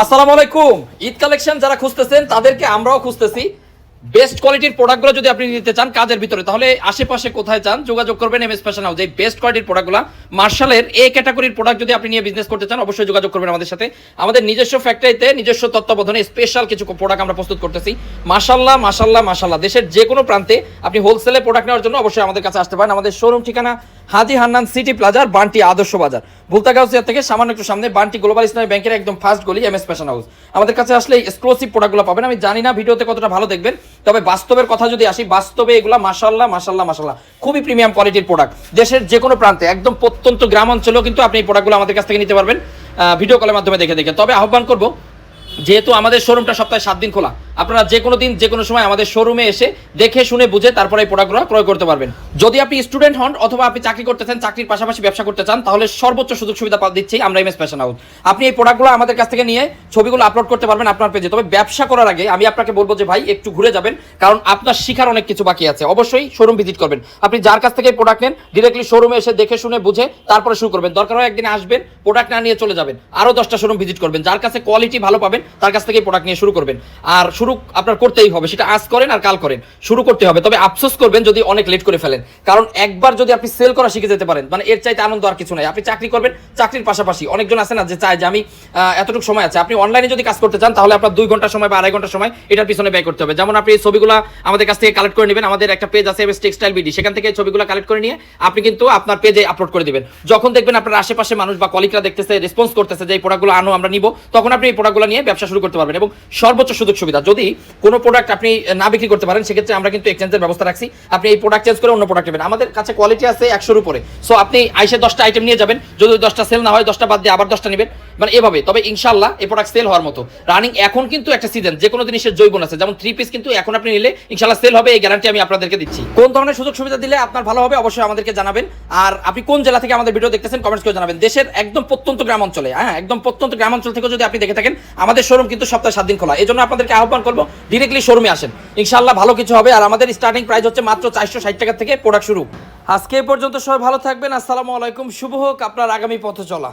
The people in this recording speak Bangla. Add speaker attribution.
Speaker 1: আসসালামু আলাইকুম। ঈদ কালেকশন যারা খুঁজতেছেন তাদেরকে আমরাও খুঁজতেছি। বেস্ট কোয়ালিটির প্রোডাক্টগুলো যদি আপনি নিতে চান কাজের ভিতরে, তাহলে আশেপাশে কোথায় চান যোগাযোগ করবেন এম এস ফ্যাশন হাউস এই বেস্ট কোয়ালিটির প্রোডাক্টগুলো মার্শালের এ ক্যাটাগরির প্রোডাক্ট যদি আপনি নিয়ে বিজনেস করতে চান, অবশ্যই যোগাযোগ করবেন আমাদের সাথে। আমাদের নিজস্ব ফ্যাক্টরিতে নিজস্ব তত্ত্বাবধানে স্পেশাল কিছু প্রোডাক্ট আমরা প্রস্তুত করতেছি। মাশাল্লাহ মাশাল্লাহ মাশাল্লাহ দেশের যে কোনো প্রান্তে আপনি হোলসেলে প্রোডাক্ট নেওয়ার জন্য অবশ্যই আমাদের কাছে আসতে পারেন। আমাদের শোরুম ঠিকানা হাজি হান্নান সিটি প্লাজার বান্টি আদর্শ বাজার। ভুলতাগাউসিয়া থেকে সামান্য একটু সামনে বান্টি গ্লোবাল ইসলামী ব্যাংকের একদম ফার্স্ট গলি এম এস ফ্যাশন হাউস আমাদের কাছে আসলে এক্সক্লুসিভ প্রোডাক্টগুলো পাবেন। আমি জানি না ভিডিওতে কতটা ভালো দেখবেন। তবে বাস্তবের কথা যদি আসি, বাস্তবে এগুলো মাসাল্লাহ মাসাল্লাহ মাসাল্লাহ খুবই প্রিমিয়াম কোয়ালিটির প্রোডাক্ট দেশের যে কোনো প্রান্তে, একদম প্রত্যন্ত গ্রাম অঞ্চলেও কিন্তু আপনি এই প্রোডাক্টগুলো আমাদের কাছ থেকে নিতে পারবেন। ভিডিও কলের মাধ্যমে দেখে দেখে। তবে আহ্বান করব, যেহেতু আমাদের শোরুমটা সপ্তাহে সাত দিন খোলা আপনারা যে কোনো দিন, যে কোনো সময় আমাদের শোরুমে এসে দেখে, শুনে, বুঝে, তারপরে এই প্রোডাক্টগুলো ক্রয় করতে পারবেন। যদি আপনি স্টুডেন্ট হন অথবা আপনি চাকরি করতে চান, চাকরির পাশাপাশি ব্যবসা করতে চান, তাহলে সর্বোচ্চ সুযোগ সুবিধা দিচ্ছি আমরা এমএস ফ্যাশন হাউস আপনি এই প্রোডাক্টগুলো আমাদের কাছ থেকে নিয়ে ছবিগুলো আপলোড করতে পারবেন আপনার পেজে তবে ব্যবসা করার আগে আমি আপনাকে বলব যে, ভাই, একটু ঘুরে যাবেন, কারণ আপনার শিখার অনেক কিছু বাকি আছে। অবশ্যই শোরুম ভিজিট করবেন। আপনি যার কাছ থেকে প্রোডাক্ট নেন ডিরেক্টলি শোরুমে এসে দেখে, শুনে, বুঝে, তারপরে শুরু করবেন। দরকার হয় একদিন আসবেন প্রোডাক্ট না নিয়ে চলে যাবেন। আরও দশটা শোরুম ভিজিট করবেন। যার কাছে কোয়ালিটি ভালো পাবেন, তার কাছ থেকে প্রোডাক্ট নিয়ে শুরু করবেন। আর শুরু আপনার করতেই হবে, সেটা আজ করেন আর কাল করেন, শুরু করতে হবে। তবে আফসোস করবেন যদি অনেক লেট করে ফেলেন। কারণ একবার যদি আপনি সেল করা শিখে যেতে পারেন মানে এর চাইতে আনন্দ আর কিছু নাই। আপনি চাকরি করবেন, চাকরির পাশাপাশি অনেকজন আছে না যে চায় যে আমি এতটুকু সময় আছে। আপনি অনলাইনে যদি কাজ করতে চান, তাহলে আপনার দুই ঘণ্টা সময় বা আড়াই ঘণ্টা সময় এটার পিছনে ব্যয় করতে হবে। যেমন আপনি এই ছবিগুলো আমাদের কাছ থেকে কালেক্ট করে নেবেন, আমাদের একটা পেজ আছে টেক্সটাইল বিডি সেখান থেকে ছবিগুলো কালেক্ট করে নিয়ে আপনি কিন্তু আপনার পেজে আপলোড করে দিবেন। যখন দেখবেন আপনার আশেপাশে মানুষ বা কলিগরা দেখতেছে রেসপন্স করতেছে যে এই প্রোডাক্টগুলো আনো, আমরা নিব, তখন আপনি এই প্রোডাক্টগুলো নিয়ে ব্যবসা শুরু করতে পারবেন। এবং সর্বোচ্চ সুযোগ সুবিধা যদি কোনো প্রোডাক্ট আপনি না বিক্রি করতে পারেন, সেক্ষেত্রে আমরা কিন্তু এক্সচেঞ্জের ব্যবস্থা রাখছি। আপনি এই প্রোডাক্ট চেঞ্জ করে অন্য প্রোডাক্ট নেবেন। আমাদের কাছে কোয়ালিটি আছে একশোর উপরে। সো আপনি আইসে দশটা আইটেম নিয়ে যাবেন। যদি দশটা সেল না হয়, দশটা বাদ দিয়ে আবার দশটা নেবেন। মানে এভাবে। তবে ইনশাল্লাহ এই প্রোডাক্ট সেল হওয়ার মতো। রানিং এখন কিন্তু একটা সিজন যে কোনো জিনিসের জৈবন আছে। যেমন থ্রি পিস কিন্তু এখন আপনি নিলে ইনশাল্লাহ সেল হবে, এই গ্যারান্টি আমি আপনাদেরকে দিচ্ছি। কোন ধরনের সুযোগ সুবিধা দিলে আপনার ভালো হবে, অবশ্যই আমাদেরকে জানাবেন। আর আপনি কোন জেলা থেকে আমাদের ভিডিও দেখতেছেন কমেন্টস করে জানাবেন। দেশের একদম প্রত্যন্ত গ্রাম অঞ্চলে হ্যাঁ একদম প্রত্যন্ত গ্রাম অঞ্চল থেকে যদি আপনি দেখে থাকেন, আমাদের শোরুম কিন্তু সপ্তাহে সাত দিন খোলা। এই জন্য আপনাদেরকে আহ্বান করব ডিরেক্টলি শোরুমে আসেন। ইনশাল্লাহ ভালো কিছু হবে। আর আমাদের স্টার্টিং প্রাইস হচ্ছে মাত্র চারশো ষাট টাকা থেকে প্রোডাক্ট শুরু। আজকে পর্যন্ত সবাই ভালো থাকবেন। আসসালামু আলাইকুম। শুভ হোক আপনার আগামী পথ চলা।